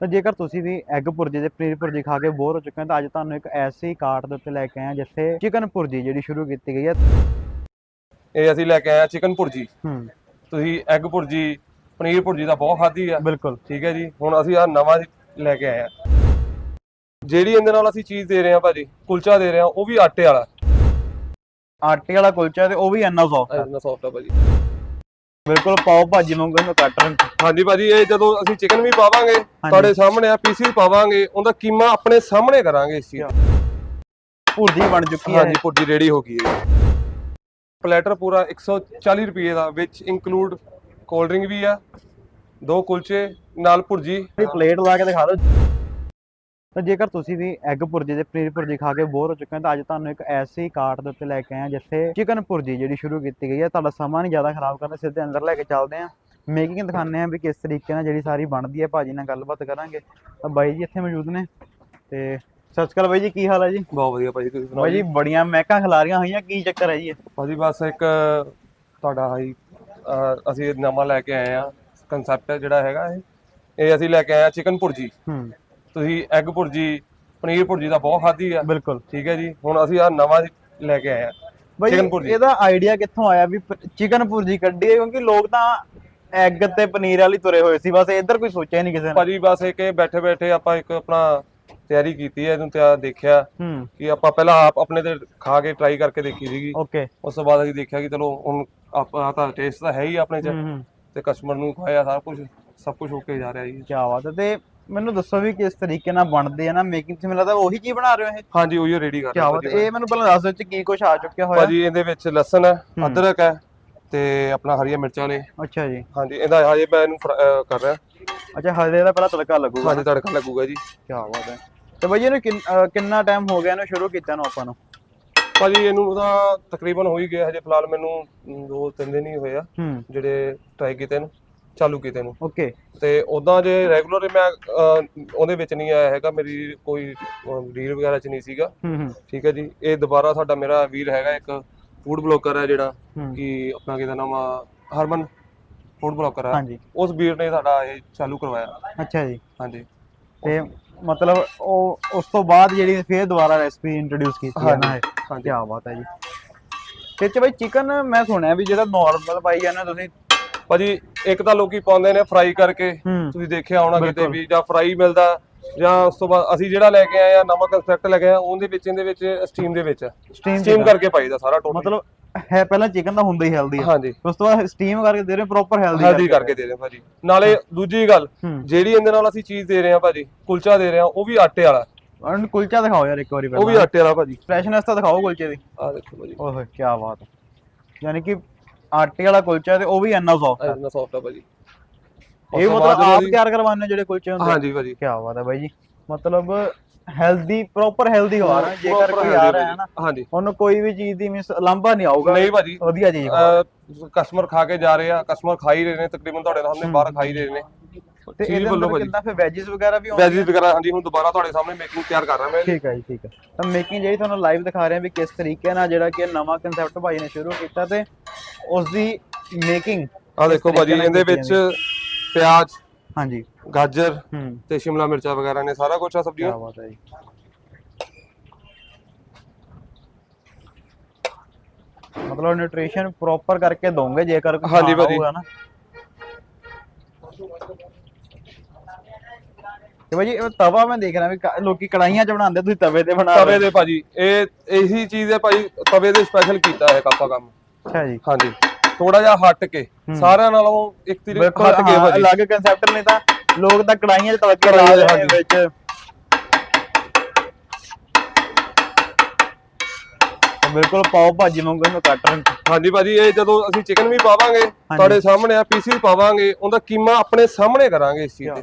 ਤਾਂ ਜੇਕਰ ਤੁਸੀਂ ਵੀ ਐਗ ਭੁਰਜੀ ਤੇ ਪਨੀਰ ਭੁਰਜੀ ਖਾ ਕੇ ਬੋਰ ਹੋ ਚੁੱਕੇ ਹੋ ਤਾਂ ਅੱਜ ਤੁਹਾਨੂੰ ਇੱਕ ਐਸੀ ਕਾਰਟ ਦੇ ਉੱਤੇ ਲੈ ਕੇ ਆਏ ਹਾਂ ਜਿੱਥੇ ਚਿਕਨ ਭੁਰਜੀ ਜਿਹੜੀ ਸ਼ੁਰੂ ਕੀਤੀ ਗਈ ਹੈ। ਇਹ ਅਸੀਂ ਲੈ ਕੇ ਆਏ ਆ ਚਿਕਨ ਭੁਰਜੀ। ਹੂੰ। ਤੁਸੀਂ ਐਗ ਭੁਰਜੀ ਪਨੀਰ ਭੁਰਜੀ ਤਾਂ ਬਹੁਤ ਖਾਧੀ ਆ। ਬਿਲਕੁਲ। ਠੀਕ ਹੈ ਜੀ ਹੁਣ ਅਸੀਂ ਆ ਨਵਾਂ ਲੈ ਕੇ ਆਏ ਆ ਜਿਹੜੀ ਇਹਦੇ ਨਾਲ ਅਸੀਂ ਚੀਜ਼ ਦੇ ਰਹੇ ਆ ਭਾਜੀ ਕੁਲਚਾ ਦੇ ਰਹੇ ਆ ਉਹ ਵੀ ਆਟੇ ਵਾਲਾ। ਆਟੇ ਵਾਲਾ ਕੁਲਚਾ ਤੇ ਉਹ ਵੀ ਇੰਨਾ ਸੌਫਟ ਹੈ ਇੰਨਾ ਸੌਫਟ ਆ ਭਾਜੀ। ਬਿਲਕੁਲ ਪਾਓ ਭਾਜੀ ਵਾਂਗੂ ਇਹਨੂੰ ਕੱਟ ਰਹੇ ਹਾਂਜੀ ਭਾਜੀ ਇਹ ਜਦੋਂ ਅਸੀਂ ਚਿਕਨ ਵੀ ਪਾਵਾਂਗੇ ਤੁਹਾਡੇ ਸਾਹਮਣੇ ਆ ਪੀਸਿਸ ਪਾਵਾਂਗੇ ਉਹਦਾ ਕੀਮਾ ਆਪਣੇ ਸਾਹਮਣੇ ਕਰਾਂਗੇ ਇਸ ਚੀਜ਼ ਦਾ। ਭੁਰਜੀ ਬਣ ਚੁੱਕੀ ਹੈ। ਹਾਂਜੀ ਭੁਰਜੀ ਰੈਡੀ ਹੋ ਗਈ ਹੈ। ਪਲੇਟਰ ਪੂਰਾ 140 ਰੁਪਏ ਦਾ ਵਿੱਚ ਇਨਕਲੂਡ ਕੋਲਡ ਡਰਿੰਕ ਵੀ ਆ ਦੋ ਕੁਲਚੇ ਨਾਲ ਭੁਰਜੀ। ਪਲੇਟ ਲਾ ਕੇ ਦਿਖਾ ਦਿਓ। ਤਾਂ ਜੇਕਰ ਤੁਸੀਂ ਵੀ ਐਗ ਭੁਰਜੀ ਤੇ ਪਨੀਰ ਭੁਰਜੀ ਖਾ ਕੇ ਬੋਰ ਹੋ ਚੁੱਕੇ ਹੋ ਤਾਂ ਅੱਜ ਤੁਹਾਨੂੰ ਇੱਕ ਐਸੀ ਕਾਰਟ ਦੇ ਉੱਤੇ ਲੈ ਕੇ ਆਏ ਜਿੱਥੇ ਚਿਕਨ ਭੁਰਜੀ ਜਿਹੜੀ ਸ਼ੁਰੂ ਕੀਤੀ ਗਈ ਹੈ। ਤੁਹਾਡਾ ਸਮਾਂ ਨਹੀਂ ਜ਼ਿਆਦਾ ਖਰਾਬ ਕਰਨਾ ਸਿੱਧੇ ਅੰਦਰ ਲੈ ਕੇ ਚੱਲਦੇ ਹਾਂ। ਮੇਕਿੰਗ ਦਿਖਾਉਂਦੇ ਹਾਂ ਵੀ ਕਿਸ ਤਰੀਕੇ ਨਾਲ ਜਿਹੜੀ ਸਾਰੀ ਬਣਦੀ ਹੈ। ਭਾਜੀ ਨਾਲ ਗੱਲਬਾਤ ਕਰਾਂਗੇ। ਤਾਂ ਬਾਈ ਜੀ ਇੱਥੇ ਮੌਜੂਦ ਨੇ ਤੇ ਸਤਿ ਸ਼੍ਰੀ ਅਕਾਲ ਬਾਈ ਜੀ ਕੀ ਹਾਲ ਹੈ ਜੀ? ਬਹੁਤ ਵਧੀਆ ਭਾਜੀ ਤੁਸੀਂ ਸੁਣਾਓ ਬਾਈ ਜੀ ਬੜੀਆਂ ਮਹਿਕਾਂ ਖਿਲਾਰੀਆਂ ਹੋਈਆਂ ਕੀ ਚੱਕਰ ਹੈ ਜੀ? ਭਾਜੀ ਬਸ ਇੱਕ ਤੁਹਾਡਾ ਹਾਈ ਅਸੀਂ ਨਵਾਂ ਲੈ ਕੇ ਆਏ ਆ ਕਨਸੈਪਟ ਜਿਹੜਾ ਹੈਗਾ ਇਹ। ਇਹ ਅਸੀਂ ਲੈ ਕੇ ਆਏ ਆ ਚਿਕਨ ਭੁਰਜੀ। ਹੂੰ। ਤੁਸੀਂ ਐਗ ਭੁਰਜੀ ਪਨੀਰ ਭੁਰਜੀ ਤਾਂ ਬਹੁਤ ਖਾਧੀ ਆ। ਬਿਲਕੁਲ। ਠੀਕ ਹੈ ਜੀ। ਹੁਣ ਅਸੀਂ ਆ ਨਵਾਂ ਲੈ ਕੇ ਆਏ ਆ। ਬਾਈ। ਇਹਦਾ ਆਈਡੀਆ ਕਿੱਥੋਂ ਆਇਆ ਵੀ ਚਿਕਨ ਭੁਰਜੀ ਕੱਢੀ ਕਿਉਂਕਿ ਲੋਕ ਤਾਂ ਐਗ ਤੇ ਪਨੀਰ ਵਾਲੀ ਤੁਰੇ ਹੋਏ ਸੀ। ਬਸ ਇੱਧਰ ਕੋਈ ਸੋਚਿਆ ਨਹੀਂ ਕਿਸੇ ਨੇ। ਭਾਜੀ ਬਸ ਇਹ ਕਿ ਬੈਠੇ ਬੈਠੇ ਆਪਾਂ ਇੱਕ ਆਪਣਾ ਤਿਆਰੀ ਕੀਤੀ ਹੈ। ਇਹਨੂੰ ਤਿਆਰ ਦੇਖਿਆ ਕਿ ਆਪਾਂ ਪਹਿਲਾਂ ਆਪ ਆਪਣੇ ਤੇ ਖਾ ਕੇ ਟਰਾਈ ਕਰਕੇ ਦੇਖੀ ਸੀਗੀ। ਓਕੇ ਉਸ ਤੋਂ ਬਾਅਦ ਅਸੀਂ ਦੇਖਿਆ ਕਿ ਚਲੋ ਹੁਣ ਆਪਾਂ ਤਾਂ ਟੇਸਟ ਤਾਂ ਹੈ ਹੀ ਆਪਣੇ ਚ। ਤੇ ਕਸਟਮਰ ਨੂੰ ਖਵਾਇਆ ਸਾਰਾ ਕੁਝ ਸਭ ਕੁਝ ਓਕੇ ਜਾ ਰਿਹਾ ਜੀ। ਕੀ ਬਾਤ ਹੈ। ਤੇ ਮੈਨੂੰ ਦੱਸੋ ਵੀ ਕਿਸ ਤਰੀਕੇ ਨਾਲ ਬਣਦੇ ਆ ਨਾ ਮੇਕਿੰਗ ਤੇ ਮੈਨੂੰ ਲੱਗਦਾ ਉਹੀ ਚੀਜ਼ ਬਣਾ ਰਹੇ ਹੋ ਇਹ? ਹਾਂਜੀ ਉਹੀ ਰੈਡੀ ਕਰ ਕੀ ਰਿਹਾ ਬਾਤ ਇਹ ਮੈਨੂੰ ਪਹਿਲਾਂ ਦੱਸ ਦਿਓ ਚ ਕੀ ਕੁਝ ਆ ਚੁੱਕਿਆ ਹੋਇਆ। ਭਾਜੀ ਇਹਦੇ ਵਿੱਚ ਲਸਣ ਹੈ ਅਦਰਕ ਹੈ ਤੇ ਆਪਣਾ ਹਰੀਆਂ ਮਿਰਚਾਂ ਨੇ। ਅੱਛਾ ਜੀ। ਹਾਂਜੀ ਇਹਦਾ ਹਜੇ ਮੈਂ ਇਹਨੂੰ ਫਰਾ- ਅਹ ਕਰ ਰਿਹਾ। ਅੱਛਾ ਹਰੇ ਦਾ ਪਹਿਲਾਂ ਤੜਕਾ ਲੱਗੂਗਾ। ਹਾਂਜੀ ਤੜਕਾ ਲੱਗੂਗਾ ਜੀ। ਕੀ ਬਾਤ ਹੈ। ਤੇ ਬਾਈ ਇਹਨੂੰ ਕਿੰਨ- ਅਹ ਕਿੰਨਾ ਟਾਈਮ ਹੋ ਗਿਆ ਇਹਨੂੰ ਸ਼ੁਰੂ ਕੀਤਾ ਨੂੰ ਆਪਾਂ ਨੂੰ? ਭਾਜੀ ਇਹਨੂੰ ਉਹਦਾ ਤਕਰੀਬਨ ਹੋ ਹੀ ਗਿਆ ਹਜੇ ਫਿਲਹਾਲ ਮੈਨੂੰ ਮ, ਦੋ ਤਿੰਨ ਦਿਨ ਹੀ ਹੋਏ ਆ। ਹੂੰ। ਜਿਹੜੇ ਟਰਾਈ ਕੀਤੇ ਨੂੰ। ਚਾਲੂ ਕੀਤੇ ਨੂੰ। ਓਕੇ ਤੇ ਉਦਾਂ ਜੇ ਰੈਗੂਲਰ ਮੈਂ ਅਹ, ਉਹਦੇ ਵਿੱਚ ਨਹੀਂ ਆਇਆ ਹੈਗਾ ਮੇਰੀ ਕੋਈ ਰੀਲ ਵਗੈਰਾ ਚ ਨਹੀਂ ਸੀਗਾ। ਹੂੰ ਹੂੰ। ਠੀਕ ਹੈ ਜੀ। ਇਹ ਦੁਬਾਰਾ ਸਾਡਾ ਮੇਰਾ ਵੀਰ ਹੈਗਾ ਇੱਕ ਫੂਡ ਬਲੌਗਰ ਹੈ ਜਿਹੜਾ ਹੂੰ। ਕਿ ਆਪਣਾ ਕਿਹਦਾ ਨਾਮ ਆ ਹਰਮਨ ਫੂਡ ਬਲੌਗਰ ਹੈ। ਹਾਂਜੀ। ਉਸ ਵੀਰ ਨੇ ਸਾਡਾ ਇਹ ਚਾਲੂ ਕਰਵਾਇਆ। ਅੱਛਾ ਜੀ। ਹਾਂਜੀ। ਤੇ ਮਤਲਬ ਉਹ ਉਸ ਤੋਂ ਬਾਅਦ ਜਿਹੜੀ ਫੇਰ ਦੁਬਾਰਾ ਰੈਸਪੀ ਇੰਟਰੋਡਿਊਸ ਕੀਤੀ ਹੈ ਨਾ ਇਹ। ਹਾਂਜੀ ਕੀ ਬਾਤ ਹੈ ਜੀ। ਤੇ ਚ ਬਈ ਚਿਕਨ ਮੈਂ ਸੁਣਿਆ ਵੀ ਜਿਹੜਾ ਨਾਰਮਲ ਪਾਈ ਜਾਂਦੇ ਹੋ ਤੁਸੀਂ ਭਾਜੀ ਇੱਕ ਤਾਂ ਲੋਕੀ ਪਾਉਂਦੇ ਨੇ ਫਰਾਈ ਕਰਕੇ ਤੁਸੀਂ ਦੇਖਿਆ ਹੋਣਾ ਕਿਤੇ। ਵੀ ਜਾਂ ਫਰਾਈ ਮਿਲਦਾ ਜਾਂ ਉਸ ਤੋਂ ਬਾਅਦ ਅਸੀਂ ਜਿਹੜਾ ਲੈ ਕੇ ਆਏ ਆ ਨਵਾਂ ਕਨਸੈਪਟ ਲੈ ਕੇ ਆਏ ਆ ਉਹਦੇ ਵਿੱਚ ਇਹਦੇ ਵਿੱਚ ਸਟੀਮ ਦੇ ਵਿੱਚ। ਸਟੀਮ ਕਰਕੇ ਪਾਈਦਾ ਸਾਰਾ ਟੋਟਲ ਮਤਲਬ ਹੈ ਪਹਿਲਾਂ ਚਿਕਨ ਦਾ ਹੁੰਦਾ ਹੀ ਹੈਲਦੀ ਹੈ ਹਾਂਜੀ। ਉਸ ਤੋਂ ਬਾਅਦ ਸਟੀਮ ਕਰਕੇ ਦੇ ਰਹੇ ਪ੍ਰੋਪਰ ਹੈਲਦੀ ਹੈਲਦੀ ਕਰਕੇ। ਦੇ ਰਹੇ ਆ ਭਾਜੀ। ਨਾਲੇ ਦੂਜੀ ਗੱਲ ਹੂੰ। ਜਿਹੜੀ ਇਹਦੇ ਨਾਲ ਅਸੀਂ ਚੀਜ਼ ਦੇ ਰਹੇ ਆ ਭਾਜੀ ਕੁਲਚਾ ਦੇ ਰਹੇ ਆ ਉਹ ਵੀ ਆਟੇ ਵਾਲਾ। ਔਰ ਕੁਲਚਾ ਦਿਖਾਓ ਯਾਰ ਇੱਕ ਵਾਰੀ ਉਹ ਵੀ ਆਟੇ ਵਾਲਾ ਭਾਜੀ। ਫਰੈਸ਼ਨੈਸ ਤਾਂ ਦਿਖਾਓ ਕੁਲਚੇ ਦੀ। ਆ ਦੇਖੋ ਭਾਜੀ। ਓਏ ਹੋਏ ਕੀ ਬਾਤ ਹੈ। ਯਾਨੀ ਕਿ ਆਟੇ ਵਾਲਾ ਕੁਲਚਾ ਤੇ ਉਹ ਵੀ ਇੰਨਾ ਸੌਫਟ ਹੈ ਇੰਨਾ ਸੌਫਟ ਆ ਭਾਜੀ। ਇਹ ਮਤਲਬ ਆਪ ਤਿਆਰ ਕਰਵਾਉਂਦੇ ਹੋ ਜਿਹੜੇ ਕੁਲਚੇ ਹੁੰਦੇ? ਹਾਂਜੀ ਭਾਜੀ। ਕੀ ਬਾਤ ਹੈ ਬਾਈ ਜੀ। ਮਤਲਬ ਹੈਲਦੀ ਪ੍ਰੋਪਰ ਹੈਲਦੀ ਖਵਾ ਰਹੇ ਹੋ। ਜੇਕਰ ਕੋਈ ਆ ਰਿਹਾ ਹੈ। ਨਾ ਹਾਂਜੀ। ਉਹਨੂੰ ਕੋਈ ਵੀ ਚੀਜ਼ ਦੀ ਮਿਸ ਲਾਂਭਾ ਨਹੀਂ ਆਊਗਾ। ਨਹੀਂ ਭਾਜੀ। ਵਧੀਆ ਚੀਜ਼। ਕਸਟਮਰ ਖਾ ਕੇ ਜਾ ਰਹੇ ਆ। ਕਸਟਮਰ ਖਾ ਹੀ ਰਹੇ ਨੇ। ਤਕਰੀਬਨ ਤੁਹਾਡੇ ਸਾਹਮਣੇ ਬਾਹਰ ਖਾ ਹੀ ਰਹੇ ਨੇ। ਤੇ ਇਹਦੇ ਅੰਦਰ ਕਿੰਨਾ ਫਿਰ ਵੈਜੀਸ ਵਗੈਰਾ ਵੀ ਹੋਣਗੇ ਵੈਜੀਸ ਵਗੈਰਾ ਹਾਂਜੀ ਹੁਣ ਦੁਬਾਰਾ ਤੁਹਾਡੇ ਸਾਹਮਣੇ ਮੇਕਿੰਗ ਤਿਆਰ ਕਰ ਰਿਹਾ ਮੈਂ। ਠੀਕ ਹੈ ਜੀ ਠੀਕ ਹੈ ਤਾਂ ਮੇਕਿੰਗ ਜਿਹੜੀ ਤੁਹਾਨੂੰ ਲਾਈਵ ਦਿਖਾ ਰਹੇ ਹਾਂ ਵੀ ਕਿਸ ਤਰੀਕੇ ਨਾਲ ਜਿਹੜਾ ਕਿ ਨਵਾਂ ਕਨਸੈਪਟ ਭਾਈ ਨੇ ਸ਼ੁਰੂ ਕੀਤਾ ਤੇ ਉਸ ਦੀ ਮੇਕਿੰਗ ਆ ਦੇਖੋ ਭਾਜੀ ਇਹਦੇ ਵਿੱਚ ਪਿਆਜ਼ ਹਾਂਜੀ। ਗਾਜਰ ਹੂੰ। ਤੇ ਸ਼ਿਮਲਾ ਮਿਰਚਾਂ ਵਗੈਰਾ ਨੇ ਸਾਰਾ ਕੁਝ ਆ ਕੀ ਸਬਜ਼ੀਆਂ ਬਾਤ ਹੈ ਜੀ। ਮਤਲਬ ਨਿਊਟ੍ਰੀਸ਼ਨ ਪ੍ਰੋਪਰ ਕਰਕੇ ਦੋਗੇ ਜੇਕਰ ਕੋਈ ਹਾਂਜੀ ਭਾਜੀ। ਹੋਊਗਾ ਨਾ। ਤੇ ਭਾਜੀ ਇਹ ਤਵਾ ਮੈਂ ਦੇਖ ਰਿਹਾ ਵੀ ਕ- ਲੋਕੀ ਕੜਾਈਆਂ 'ਚ ਬਣਾਉਂਦੇ ਤੁਸੀਂ ਤਵੇ ਤੇ ਬਣਾ ਤਵੇ ਦੇ ਭਾਜੀ ਇਹ ਇਹੀ ਚੀਜ਼ ਹੈ ਭਾਜੀ ਤਵੇ ਦੇ ਸਪੈਸ਼ਲ ਕੀਤਾ ਹੈ ਕਾਪਾ ਕੰਮ। ਹੋ। ਅੱਛਾ ਜੀ। ਹਾਂਜੀ। ਥੋੜਾ ਜਿਹਾ ਹਟ ਕੇ ਸਾਰਿਆਂ ਨਾਲੋਂ ਇੱਕ ਤੀਰ ਬਿਲਕੁਲ ਹਟ ਕੇ ਹਾਂ, ਭਾਜੀ। ਅਲੱਗ ਕਨਸੈਪਟ ਨਹੀਂ ਤਾਂ ਲੋਕ ਤਾਂ ਕੜਾਈਆਂ 'ਚ ਤੜਕੇ ਲਾ ਕੜਾਹੀਆਂ 'ਚ, ਰਹੇ ਨੇ ਹਾਂਜੀ। ਵਿੱਚ। ਤਾਂ ਬਿਲਕੁਲ ਪਾਓ ਭਾਜੀ ਵਾਂਗੂ ਇਹਨੂੰ ਕੱਟ ਰਹੇ ਹਾਂਜੀ ਭਾਜੀ ਇਹ ਜਦੋਂ ਅਸੀਂ ਚਿਕਨ ਵੀ ਪਾਵਾਂਗੇ ਤੁਹਾਡੇ ਸਾਹਮਣੇ ਆ ਪੀਸਿਸ ਪਾਵਾਂਗੇ ਉਹਦਾ ਕੀਮਾ ਆਪਣੇ ਸਾਹਮਣੇ ਕਰਾਂਗੇ ਇਸ ਚੀਜ਼ ਤੇ।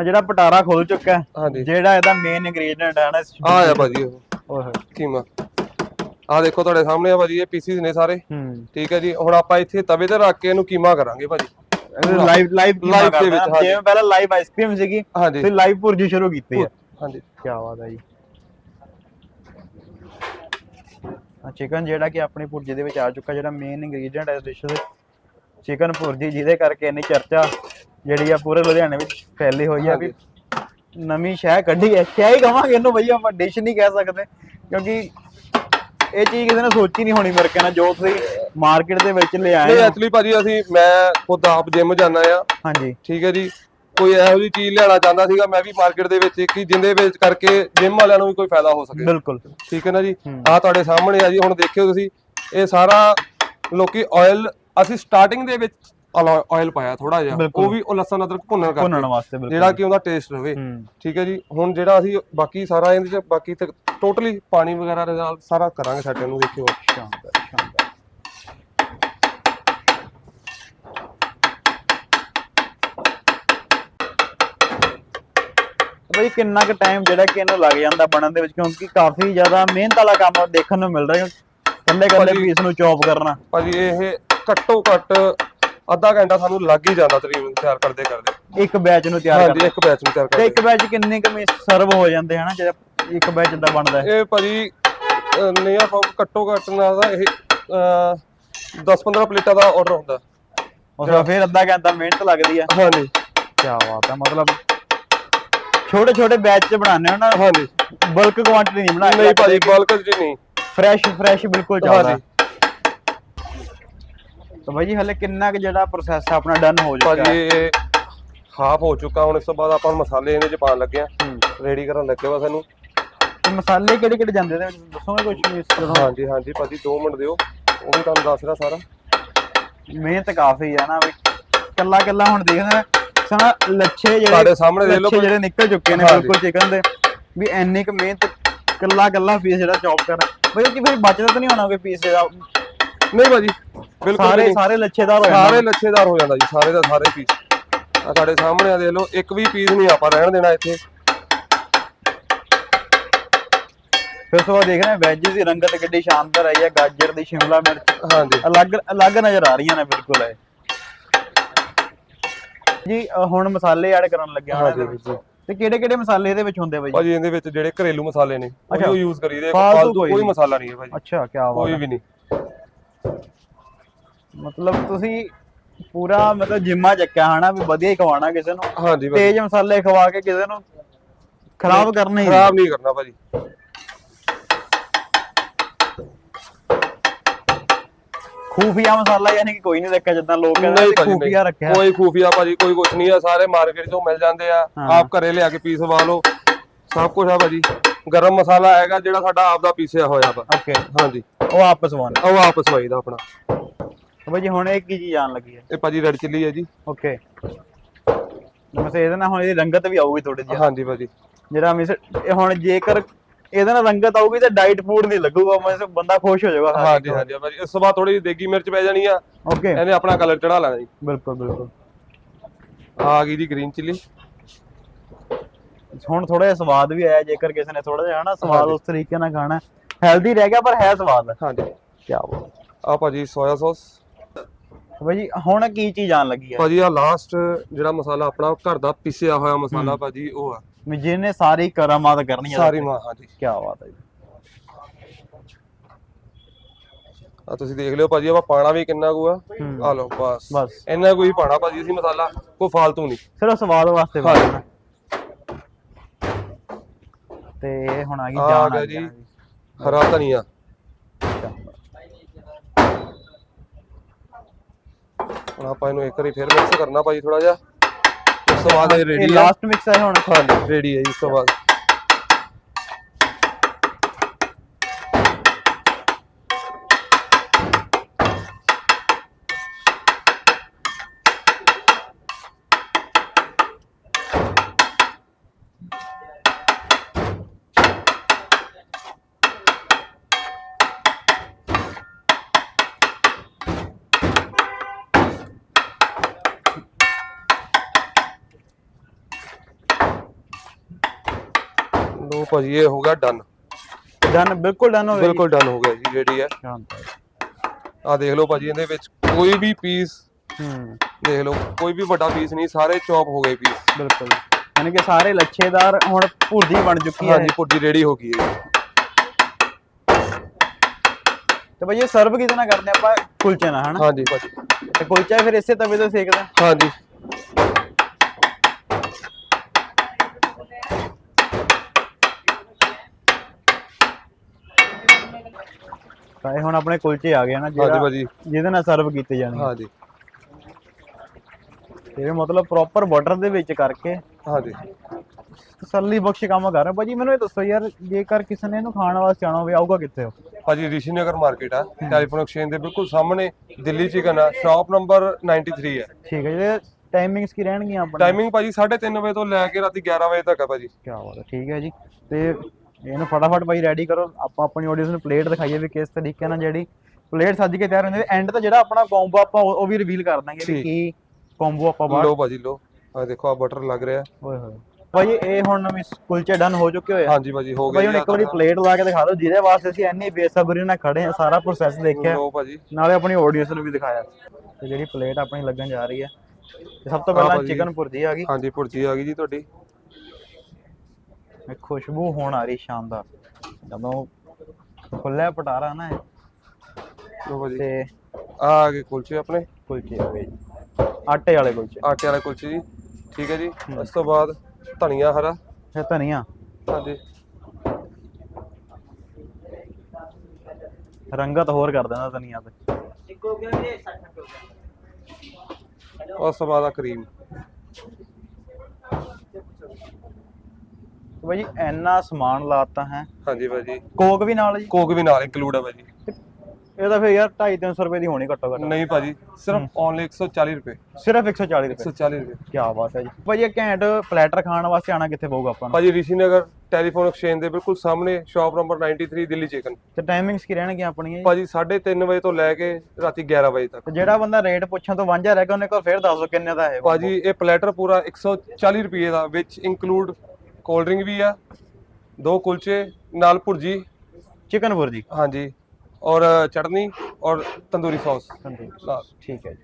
ਆ ਜਿਹੜਾ ਪਟਾਰਾ ਖੁੱਲ ਚੁੱਕਾ ਹੈ ਹਾਂਜੀ। ਜਿਹੜਾ ਇਹਦਾ ਮੇਨ ਇੰਗਰੀਡੀਐਂਟ ਹੈ ਨਾ ਆ ਆ ਭਾਜੀ ਉਹ। ਓਏ ਹੋਏ। ਕੀਮਾ ਆ। ਦੇਖੋ ਤੁਹਾਡੇ ਸਾਹਮਣੇ ਆ ਭਾਜੀ ਇਹ ਪੀਸਿਸ ਨੇ ਸਾਰੇ। ਹੂੰ। ਠੀਕ ਹੈ ਜੀ ਹੁਣ ਆਪਾਂ ਇੱਥੇ ਤਵੇ ਤੇ ਰੱਖ ਕੇ ਇਹਨੂੰ ਕੀਮਾ ਕਰਾਂਗੇ ਭਾਜੀ। ਲਾਈਵ ਲਾਈਵ Live ਦੇ ਵਿੱਚ, ਹਾਂਜੀ। ਜਿਵੇਂ ਪਹਿਲਾਂ ਲਾਈਵ ਆਈਸਕ੍ਰੀਮ ਸੀਗੀ ਹਾਂਜੀ। ਤੇ ਲਾਈਵ ਭੁਰਜੀ ਸ਼ੁਰੂ ਕੀਤੀ ਹੈ ਹਾਂਜੀ। ਕੀ ਬਾਤ ਹੈ ਜੀ। ਆ ਚਿਕਨ ਜਿਹੜਾ ਕਿ ਆਪਣੀ ਭੁਰਜੀ ਦੇ ਵਿੱਚ ਆ ਚੁੱਕਾ ਜਿਹੜਾ ਮੇਨ ਇੰਗਰੀਡੀਅੰਟ ਹੈ ਇਸ ਡਿਸ਼ ਦੇ। ਚਿਕਨ ਭੁਰਜੀ ਜਿਹਦੇ ਕਰਕੇ ਇੰਨੀ ਚਰਚਾ ਜਿਹੜੀ ਆ ਪੂਰੇ ਲੁਧਿਆਣੇ ਵਿੱਚ ਫੈਲੀ ਹੋਈ ਆ ਵੀ ਨਵੀਂ ਸ਼ੈ ਕੱਢੀ ਹੈ। ਸ਼ੈ ਹੀ ਕਵਾਂਗੇ ਇਹਨੂੰ ਬਈ ਆਪਾਂ ਡਿਸ਼ ਨਹੀਂ ਕਹਿ ਸਕਦੇ। ਕਿਉਂਕਿ ਇਹ ਚੀਜ਼ ਕਿਸੇ ਨੇ ਸੋਚੀ ਨਹੀਂ ਹੋਣੀ ਮੇਰੇ ਕਹਿਣਾ ਜੋ ਤੁਸੀਂ ਮਾਰਕੀਟ ਦੇ ਵਿੱਚ ਲੈ ਨਹੀਂ ਐਕਚੁਅਲੀ ਭਾਜੀ ਅਸੀਂ ਮੈਂ ਖੁਦ ਆਪ ਜਿਮ ਜਾਂਦਾ ਆ। ਹਾਂਜੀ। ਠੀਕ ਹੈ ਜੀ। ਕੋਈ ਇਹੋ ਜਿਹੀ ਚੀਜ਼ ਲੈਣਾ ਚਾਹੁੰਦਾ ਸੀਗਾ ਮੈਂ ਵੀ ਮਾਰਕੀਟ ਦੇ ਵਿੱਚ ਕਿ ਜਿੰਦੇ ਵਿੱਚ ਕਰਕੇ ਜਿਮ ਵਾਲਿਆਂ ਨੂੰ ਵੀ ਕੋਈ ਫਾਇਦਾ ਹੋ ਸਕੇ। ਬਿਲਕੁਲ। ਠੀਕ ਹੈ ਨਾ ਜੀ। ਆਹ ਤੁਹਾਡੇ ਸਾਹਮਣੇ ਆ ਜੀ ਹੁਣ ਦੇਖਿਓ ਤੁਸੀਂ ਇਹ ਸਾਰਾ ਲੋਕੀ ਆਇਲ ਅਸੀਂ ਸਟਾਰਟਿੰਗ ਦੇ ਵਿੱਚ ਆਇਲ ਪਾਇਆ ਥੋੜਾ ਜਿਹਾ ਬਿਲਕੁਲ। ਉਹ ਵੀ ਉਹ ਲਸਣ ਅਦਰਕ ਭੁੰਨਣ ਭੁੰਨਣ ਕਰਕੇ ਵਾਸਤੇ ਬਿਲਕੁਲ। ਜਿਹੜਾ ਕਿ ਉਹਦਾ ਟੇਸਟ ਰਵੇ। ਹੂੰ। ਠੀਕ ਹੈ ਜੀ? ਹੁਣ ਜਿਹੜਾ ਅਸੀਂ ਬਾਕੀ ਸਾਰਾ ਇਹਦੇ ਚ ਬਾਕੀ ਤੇ ਟੋਟਲੀ ਪਾਣੀ ਵਗੈਰਾ ਦੇ ਨਾਲ ਸਾਰਾ ਕਰਾਂਗੇ ਸਾਡੇ ਨੂੰ ਦੇਖਿਓ। ਸ਼ਾਨਦਾਰ ਸ਼ਾਨਦਾਰ ਬਈ ਕਿੰਨਾ ਕੁ ਟਾਈਮ ਜਿਹੜਾ ਕਿ ਇਹਨੂੰ ਲੱਗ ਜਾਂਦਾ ਬਣਨ ਦੇ ਵਿੱਚ ਕਿਉਂਕਿ ਕਾਫੀ ਜ਼ਿਆਦਾ ਮਿਹਨਤ ਵਾਲਾ ਕੰਮ ਦੇਖਣ ਨੂੰ ਮਿਲ ਰਿਹਾ। ਕੱਲੇ ਕੱਲੇ ਭਾਜੀ- ਪੀਸ ਨੂੰ ਚੌਪ ਕਰਨਾ। ਭਾਜੀ ਇਹ ਘੱਟੋ ਘੱਟ ਅੱਧਾ ਘੰਟਾ ਸਾਨੂੰ ਲੱਗ ਹੀ ਜਾਂਦਾ ਤਕਰੀਬਨ ਤਿਆਰ ਕਰਦੇ ਕਰਦੇ। ਇੱਕ ਬੈਚ ਨੂੰ ਤਿਆਰ ਹਾਂਜੀ ਕਰਨਾ ਇੱਕ ਬੈਚ ਨੂੰ ਤਿਆਰ ਤੇ ਕਰਦੇ। ਇੱਕ ਬੈਚ ਕਿੰਨੇ ਕੁ ਸਰਵ ਹੋ ਜਾਂਦੇ ਹਨਾ ਜਿਹੜਾ ਇੱਕ ਬੈਚ ਦਾ ਬਣਦਾ ਹੈ? ਇਹ ਭਾਜੀ ਨਹੀਂ ਆਪਾਂ ਘੱਟੋ ਘੱਟ ਨਾ ਦਾ ਇਹ 10-15 ਪਲੇਟਾਂ ਦਾ ਆਰਡਰ ਹੁੰਦਾ। ਉਸ ਤੋਂ ਫਿਰ ਅੱਧਾ ਘੰਟਾ ਮਿਹਨਤ ਲੱਗਦੀ ਹੈ। ਹਾਂਜੀ। ਕੀ ਬਾਤ ਹੈ ਮਤਲਬ ਛੋਟੇ ਛੋਟੇ ਬੈਚ ਚ ਬਣਾਉਂਦੇ ਹੋ ਨਾ ਹਾਂਜੀ। ਬਲਕ ਕੁਆਂਟੀਟੀ ਨਹੀਂ ਬਣਾਈ ਨਹੀਂ ਭਾਜੀ ਬਲਕ ਜੀ ਨਹੀਂ। ਫਰੈਸ਼ ਫਰੈਸ਼ ਬਿਲਕੁਲ ਚੱਲਦਾ ਹਾਂਜੀ। ਤਾਂ ਬਾਈ ਜੀ ਹਲੇ ਕਿੰਨਾ ਕੁ ਜਿਹੜਾ ਪ੍ਰੋਸੈਸ ਆਪਣਾ ਡਨ ਹੋ ਚੁੱਕਾ ਭਾਜੀ ਇਹ ਹਾਫ ਹੋ ਚੁੱਕਾ ਹੁਣ ਇਸ ਤੋਂ ਬਾਅਦ ਆਪਾਂ ਮਸਾਲੇ ਇਹਦੇ ਚ ਪਾਉਣ ਲੱਗੇ ਆ। ਰੈਡੀ ਕਰਨ ਲੱਗੇ ਵਾ ਸਾਨੂੰ ਤੇ ਮਸਾਲੇ ਕਿਹੜੇ ਕਿਹੜੇ ਜਾਂਦੇ ਨੇ? ਦੱਸੋਗੇ ਕੁਝ ਇਸ ਤਰ੍ਹਾਂ? ਹਾਂਜੀ ਹਾਂਜੀ ਭਾਜੀ 2 ਮਿੰਟ ਦਿਓ। ਉਹ ਵੀ ਤੁਹਾਨੂੰ ਦੱਸ ਰਿਹਾ ਸਾਰਾ। ਮਿਹਨਤ ਕਾਫੀ ਹੈ ਨਾ ਵੀ ਕੱਲਾ ਕੱਲਾ ਹੁਣ ਦੇਖਣਾ ਸਣਾ ਲੱਛੇ ਜਿਹੜੇ ਤੁਹਾਡੇ ਸਾਹਮਣੇ ਦੇਖ ਲਓ ਜਿਹੜੇ ਨਿਕਲ ਚੁੱਕੇ ਨੇ। ਬਿਲਕੁਲ ਚਿਕਨ ਦੇ। ਵੀ ਇੰਨੀ ਕੁ ਮਿਹਨਤ ਕੱਲਾ ਕੱਲਾ ਪੀਸ ਜਿਹੜਾ ਚੌਪ ਕਰਨਾ। ਬਈ ਕੀ ਫਿਰ ਬਚਦਾ ਤਾਂ ਨਹੀਂ ਹੋਣਾ ਕੋਈ ਪੀਸ ਜਿਹੜਾ ਨਹੀਂ ਭਾਜੀ ਬਿਲਕੁਲ ਵੀ ਸਾਰੇ ਨਹੀਂ। ਸਾਰੇ ਲੱਛੇਦਾਰ ਹੋ ਸਾਰੇ ਜਾਂਦੇ ਲੱਛੇਦਾਰ ਹੋ ਜਾਂਦਾ ਜੀ ਸਾਰੇ ਦਾ ਸਾਰੇ ਪੀਸ। ਆ ਤੁਹਾਡੇ ਸਾਹਮਣੇ ਆ ਦੇਖ ਲਓ ਇੱਕ ਵੀ ਪੀਸ ਨਹੀਂ ਆਪਾਂ ਰਹਿਣ ਦੇਣਾ ਇੱਥੇ। ਫਿਰ ਸੋ ਦੇਖਣਾ ਵੈਜ ਦੀ ਰੰਗਤ ਕਿੱਡੀ ਸ਼ਾਨਦਾਰ ਆਈ ਹੈ ਗਾਜਰ ਦੀ ਸ਼ਿਮਲਾ ਮਿਰਚ। ਹਾਂਜੀ। ਅਲੱਗ ਅਲੱਗ ਨਜ਼ਰ ਆ ਰਹੀਆਂ ਨੇ ਬਿਲਕੁਲ ਇਹ। ਜੀ ਅ, ਹੁਣ ਮਸਾਲੇ ਐਡ ਕਰਨ ਲੱਗਿਆ ਹਾਂ ਹਾਂਜੀ ਜੀ ਤੇ ਕਿਹੜੇ ਕਿਹੜੇ ਮਸਾਲੇ ਇਹਦੇ ਵਿੱਚ ਹੁੰਦੇ ਬਾਈ ਭਾਜੀ ਇਹਦੇ ਵਿੱਚ ਜਿਹੜੇ ਘਰੇਲੂ ਮਸਾਲੇ ਨੇ ਅੱਛਾ। ਉਹ ਯੂਜ਼ ਕਰੀਦੇ ਫਾਲਤੂ ਕੋਈ ਕੋਈ ਨਹੀਂ। ਮਸਾਲਾ ਨਹੀਂ ਹੈ ਭਾਜੀ। ਅੱਛਾ ਕੀ ਕੋਈ ਬਾਤ ਵੀ ਨਹੀਂ। ਮਤਲਬ ਤੁਸੀਂ ਪੂਰਾ ਮਤਲਬ ਜਿੰਮਾ ਚੱਕਿਆ ਹਨਾ ਵੀ ਵਧੀਆ ਹੀ ਖਵਾਣਾ ਕਿਸੇ ਨੂੰ। ਹਾਂਜੀ ਭਾਜੀ ਤੇਜ਼ ਮਸਾਲੇ ਖਵਾ ਕੇ ਕਿਸੇ ਨੂੰ ਖਰਾਬ ਕਰਨਾ ਹੀ ਨਹੀਂ। ਖਰਾਬ ਨਹੀਂ ਕਰਨਾ ਭਾਜੀ। ਖੂਫੀਆ ਮਸਾਲਾ ਯਾਨੀ ਕਿ ਕੋਈ ਨਹੀਂ ਰੱਖਿਆ ਜਿੱਦਾਂ ਲੋਕ ਕਹਿੰਦੇ ਨਹੀਂ ਨੇ ਭਾਜੀ ਖੂਫੀਆ ਨਹੀਂ। ਰੱਖਿਆ। ਕੋਈ ਖੂਫੀਆ ਭਾਜੀ ਕੋਈ ਕੁਛ ਨਹੀਂ ਆ। ਸਾਰੇ ਮਾਰਕੀਟ ਤੋਂ ਮਿਲ ਜਾਂਦੇ ਆ। ਹਾਂ। ਆਪ ਘਰੇ ਲਿਆ ਕੇ ਪੀਸ ਵਾ ਲਓ। ਸਭ ਕੁਝ ਆ ਭਾਜੀ। ਗਰਮ ਮਸਾਲਾ ਹੈਗਾ ਜਿਹੜਾ ਸਾਡਾ ਆਪ ਦਾ ਪੀਸਿਆ ਹੋਇਆ ਵਾ। ਓਕੇ ਹਾਂਜੀ। ਉਹ ਆਪਸ ਵਨ ਉਹ ਆਪਸ ਵਾਈ ਦਾ ਆਪਣਾ ਬਾਈ ਜੀ ਹੁਣ ਇਹ ਕੀ ਚੀਜ਼ ਆਣ ਲੱਗੀ ਹੈ? ਇਹ ਭਾਜੀ ਰੈਡ ਚਿੱਲੀ ਹੈ ਜੀ। ਓਕੇ ਬਸ ਇਹਦੇ ਨਾਲ ਹੁਣ ਇਹਦੀ ਰੰਗਤ ਵੀ ਆਊਗੀ ਥੋੜੀ ਜਿਹੀ। ਹਾਂਜੀ ਭਾਜੀ। ਜਿਹੜਾ ਮਿਸ ਇਹ ਹੁਣ ਜੇਕਰ ਇਹਦੇ ਨਾਲ ਰੰਗਤ ਆਊਗੀ ਤਾਂ ਡਾਈਟ ਫੂਡ ਨਹੀਂ ਲੱਗੂਗਾ ਮਤਲਬ ਬੰਦਾ ਖੁਸ਼ ਹੋ ਜਾਊਗਾ। ਹਾਂਜੀ ਹਾਂਜੀ ਭਾਜੀ। ਇਸ ਤੋਂ ਬਾਅਦ ਥੋੜੀ ਜਿਹੀ ਦੇਗੀ ਮਿਰਚ ਪੈ ਜਾਣੀ ਆ। ਓਕੇ ਇਹਨੇ ਆਪਣਾ ਕਲਰ ਚੜਾ ਲੈਣਾ ਜੀ। ਬਿਲਕੁਲ ਬਿਲਕੁਲ। ਆ ਗਈ ਜੀ ਗ੍ਰੀਨ ਚਿੱਲੀ ਹੁਣ ਥੋੜਾ ਜਿਹਾ ਸਵਾਦ ਵੀ ਆਇਆ ਜੇਕਰ ਕਿਸੇ ਨੇ ਥੋੜਾ ਜਿਹਾ ਹਨਾ ਸਵਾਦ। ਉਸ ਤਰੀਕੇ ਨਾਲ ਖਾਣਾ ਹੈਲਦੀ ਰਹਿ ਗਿਆ ਪਰ ਹੈ ਸਵਾਦ। ਹਾਂਜੀ। ਕੀ ਬਾਤ ਆ ਭਾਜੀ ਸੋਇਆ ਸੌਸ ਬਾਈ ਜੀ ਹੁਣ ਕੀ ਚੀਜ਼ ਆਣ ਲੱਗੀ ਹੈ? ਭਾਜੀ ਆ ਲਾਸਟ ਜਿਹੜਾ ਮਸਾਲਾ ਆਪਣਾ ਘਰ ਦਾ ਪਿਸਿਆ ਹੋਇਆ ਮਸਾਲਾ ਭਾਜੀ ਉਹ ਆ। ਵੀ ਜਿਹਨੇ ਸਾਰੀ ਕਰਾਮਾਤ ਕਰਨੀ ਹੈ ਸਾਰੀ ਮਾਂ ਹਾਂਜੀ। ਕੀ ਬਾਤ ਹੈ ਜੀ। ਆ ਤੁਸੀਂ ਦੇਖ ਲਿਓ ਭਾਜੀ ਆਪਾਂ ਪਾਣਾ ਵੀ ਕਿੰਨਾ ਕੁ ਆ। ਆ ਲਓ ਬਸ। ਬਸ। ਇੰਨਾ ਕੋਈ ਪਾਣਾ ਭਾਜੀ ਅਸੀਂ ਮਸਾਲਾ ਕੋਈ ਫਾਲਤੂ ਨਹੀਂ। ਸਿਰਫ ਸਵਾਦ ਵਾਸਤੇ ਹਾਂਜੀ। ਤੇ ਇਹ ਹੁਣ ਆ ਗਈ ਆ ਜਾਨ ਗਿਆ ਜੀ। ਹਰਾ ਧਨੀਆ। ਹੁਣ ਆਪਾਂ ਇਹਨੂੰ ਇੱਕ ਵਾਰੀ ਫਿਰ ਮਿਕਸ ਕਰਨਾ ਭਾਜੀ ਥੋੜਾ ਜਿਹਾ। ਉਸ ਤੋਂ ਬਾਅਦ ਇਹ ਇਹ ਰੈਡੀ ਆ। ਲਾਸਟ ਮਿਕਸ ਹੈ ਹੁਣ। ਹਾਂਜੀ ਰੈਡੀ ਹੈ ਜੀ ਇਸ ਤੋਂ ਬਾਅਦ। ਲੋ ਭਾਜੀ ਇਹ ਹੋ ਗਿਆ ਡਨ ਡਨ ਬਿਲਕੁਲ ਡਨ ਹੋ ਗਿਆ ਬਿਲਕੁਲ ਡਨ ਹੋ ਗਿਆ ਜੀ ਰੈਡੀ ਹੈ। ਹੈ। ਆ ਦੇਖ ਲਓ ਭਾਜੀ ਇਹਦੇ ਵਿੱਚ ਕੋਈ ਵੀ ਪੀਸ ਹੂੰ। ਦੇਖ ਲਓ ਕੋਈ ਵੀ ਵੱਡਾ ਪੀਸ ਨਹੀਂ ਸਾਰੇ ਚੌਪ ਹੋ ਗਏ ਪੀਸ ਬਿਲਕੁਲ। ਯਾਨੀ ਕਿ ਸਾਰੇ ਲੱਛੇਦਾਰ ਹੁਣ ਭੁਰਜੀ ਬਣ ਚੁੱਕੀ ਹੈ। ਹਾਂਜੀ ਪੁੱਜੀ ਰੈਡੀ ਹੋ ਗਈ ਹੈ ਤੇ ਭਾਈ ਇਹ ਸਰਵ ਨਾਲ ਕਰਦੇ ਆਪਾਂ ਕੁਲਚੇ ਨਾਲ ਹਨਾ? ਹਾਂਜੀ ਭਾਜੀ। ਤੇ ਕੁਲਚਾ ਫਿਰ ਇਸੇ ਤਵੇ ਤੇ ਸੇਕਦੇ? ਹਾਂਜੀ। ਤਾਂ ਇਹ ਹੁਣ ਆਪਣੇ ਕੁਲਚੇ ਆ ਗਏ ਨਾ ਹਾਂਜੀ ਜਿਹੜਾ ਭਾਜੀ। ਜਿਹਦੇ ਨਾਲ ਸਰਵ ਕੀਤੇ ਜਾਣਗੇ ਹਾਂਜੀ। ਇਹ ਮਤਲਬ ਪ੍ਰੋਪਰ ਵਾਟਰ ਦੇ ਵਿੱਚ ਕਰਕੇ ਹਾਂਜੀ। ਤਸੱਲੀ ਬਖਸ਼ ਕੰਮ ਕਰ ਰਹੇ। ਭਾਜੀ ਮੈਨੂੰ ਇਹ ਦੱਸੋ ਯਾਰ ਜੇਕਰ ਕਿਸੇ ਨੇ ਇਹਨੂੰ ਖਾਣ ਵਾਸਤੇ ਆਣਾ ਹੋਵੇ ਆਊਗਾ ਕਿੱਥੇ ਹੋ ਭਾਜੀ ਰਿਸ਼ੀ ਨਗਰ ਮਾਰਕੀਟ ਆ ਟੈਲੀਫੋਨ ਐਕਸਚੇਂਜ ਦੇ ਬਿਲਕੁਲ ਸਾਹਮਣੇ ਦਿੱਲੀ ਚਿਕਨ ਆ ਸ਼ਾਪ ਨੰਬਰ 93 ਹੈ ਠੀਕ ਹੈ ਜੀ ਟਾਈਮਿੰਗਸ ਕੀ ਰਹਿਣਗੀਆਂ ਆਪਣੇ ਟਾਈਮਿੰਗ ਭਾਜੀ 3:30 ਵਜੇ ਤੋਂ ਲੈ ਕੇ ਰਾਤੀ 11 ਵਜੇ ਤੱਕ ਆ ਭਾਜੀ। ਕੀ ਬਾਤ ਹੈ ਠੀਕ ਹੈ ਜੀ। ਤੇ ਇਹਨੂੰ ਫਟਾਫਟ ਬਾਈ ਰੈਡੀ ਕਰੋ। ਆਪਾਂ ਆਪਣੀ ਆਡੀਅנס ਨੂੰ ਪਲੇਟ ਦਿਖਾਈਏ ਵੀ ਕਿਸ ਤਰੀਕੇ ਨਾਲ ਜਿਹੜੀ ਪਲੇਟ ਸੱਜ ਕੇ ਤਿਆਰ ਹੁੰਦੀ ਹੈ। ਐਂਡ ਤੇ ਜਿਹੜਾ ਆਪਣਾ ਕੰਬੋ ਆਪਾਂ ਉਹ ਵੀ ਰਿਵੀਲ ਕਰ ਦਾਂਗੇ ਵੀ ਕੀ ਕੰਬੋ ਆਪਾਂ ਬਾਹਰ ਲੋ ਭਾਜੀ ਲੋ ਆ ਦੇਖੋ ਆ ਬਟਰ ਲੱਗ ਰਿਹਾ। ਓਏ ਹੋਏ। ਭਾਈ ਇਹ ਹੁਣ ਨਵੇਂ ਕੁਲਚੇ ਡਨ ਹੋ ਚੁੱਕੇ ਹੋਏ ਹਾਂਜੀ ਭਾਜੀ ਹੋ ਗਏ ਭਾਈ ਹੁਣ ਇੱਕ ਵਾਰੀ ਪਲੇਟ ਲਾ ਕੇ ਦਿਖਾ ਦਿਓ। ਜਿਹਦੇ ਵਾਸਤੇ ਅਸੀਂ ਇੰਨੀ ਬੇਸਬਰੀ ਨਾਲ ਖੜੇ ਆ ਸਾਰਾ ਪ੍ਰੋਸੈਸ ਦੇਖਿਆ। ਲੋ ਭਾਜੀ। ਨਾਲੇ ਆਪਣੀ ਆਡੀਅנס ਨੂੰ ਵੀ ਦਿਖਾਇਆ। ਤੇ ਜਿਹੜੀ ਪਲੇਟ ਆਪਣੀ ਲੱਗਣ ਜਾ ਰਹੀ ਹੈ। ਸਭ ਤੋਂ ਪਹਿਲਾਂ ਚਿਕਨ ਪੁਰਜੀ ਆ ਗਈ। ਹਾਂਜੀ ਪੁਰਜੀ ਆ ਗਈ ਜੀ ਤੁਹਾਡੀ। ਖੁਸ਼ਬੂ ਹੋਣ ਆ ਰਹੀ ਸ਼ਾਨਦਾਰ ਜਦੋਂ ਖੁੱਲਿਆ ਪਟਾਰਾ ਨਾ ਇਹ ਲੋ ਤੇ ਆ ਆ ਗਏ ਕੁਲਚੇ ਆਪਣੇ। ਕੁਲਚੇ ਆ ਗਏ ਜੀ। ਆਟੇ ਵਾਲੇ ਕੁਲਚੇ। ਆਟੇ ਵਾਲੇ ਕੁਲਚੇ ਜੀ। ਠੀਕ ਹੈ ਜੀ। ਉਸ ਤੋਂ ਬਾਅਦ ਧਨੀਆ ਹਰਾ। ਇਹ ਧਨੀਆ। ਹਾਂਜੀ। ਰੰਗਤ ਹੋਰ ਕਰ ਦਿੰਦਾ ਧਨੀਆ ਤੇ। ਉਸ ਤੋਂ ਬਾਅਦ ਆ ਕਰੀਮ। ਭਾਈ ਇੰਨਾ ਸਮਾਨ ਲਾਤਾ ਹੈ। ਹਾਂਜੀ ਭਾਜੀ ਕੋਕ ਵੀ ਨਾਲ ਜੀ? ਕੋਕ ਵੀ ਨਾਲ ਇਨਕਲੂਡ ਹੈ ਭਾਜੀ ਇਹ ਤਾਂ ਫਿਰ ਯਾਰ 2.5 300 ਰੁਪਏ ਦੀ ਹੋਣੀ ਘੱਟੋ ਘੱਟ। ਨਹੀਂ ਭਾਜੀ ਸਿਰਫ ਓਨਲੀ 140 ਰੁਪਏ। ਸਿਰਫ 140 ਰੁਪਏ? 140 ਰੁਪਏ। ਕੀ ਬਾਤ ਹੈ ਜੀ। ਭਾਈ ਇਹ ਘੈਂਟ ਪਲੈਟਰ ਖਾਣ ਵਾਸਤੇ ਆਣਾ ਕਿੱਥੇ ਪਊਗਾ ਆਪਾਂ ਨੂੰ? ਭਾਜੀ ਰਿਸ਼ੀ ਨਗਰ ਟੈਲੀਫੋਨ ਐਕਸਚੇਂਜ ਦੇ ਬਿਲਕੁਲ ਸਾਹਮਣੇ ਸ਼ਾਪ ਨੰਬਰ 93 ਦਿੱਲੀ ਚਿਕਨ ਤੇ ਟਾਈਮਿੰਗਸ ਕੀ ਰਹਿਣਗੀਆਂ ਆਪਣੀਆਂ ਜੀ? ਭਾਜੀ 3:30 ਵਜੇ ਤੋਂ ਲੈ ਕੇ ਰਾਤੀ 11 ਵਜੇ ਤੱਕ। ਜਿਹੜਾ ਬੰਦਾ ਰੇਟ ਪੁੱਛਣ ਤੋਂ ਵਾਂਝਾ ਰਹਿ ਗਿਆ ਉਹਨੇ ਕੋਲ ਫਿਰ ਦੱਸ ਦਿਓ ਕਿੰਨੇ ਦਾ ਹੈ। ਭਾਜੀ ਇਹ ਪਲੈਟਰ ਪੂਰਾ 140 ਰੁਪਏ ਦਾ ਵਿੱਚ ਇਨਕਲੂਡ ਕੋਲਡ ਡਰਿੰਕ ਵੀ ਆ ਦੋ ਕੁਲਚੇ ਨਾਲ ਭੁਰਜੀ। ਚਿਕਨ ਭੁਰਜੀ। ਹਾਂਜੀ। ਔਰ ਚਟਨੀ ਔਰ ਤੰਦੂਰੀ ਸੌਸ। ਨਾਲ ਠੀਕ ਹੈ ਜੀ।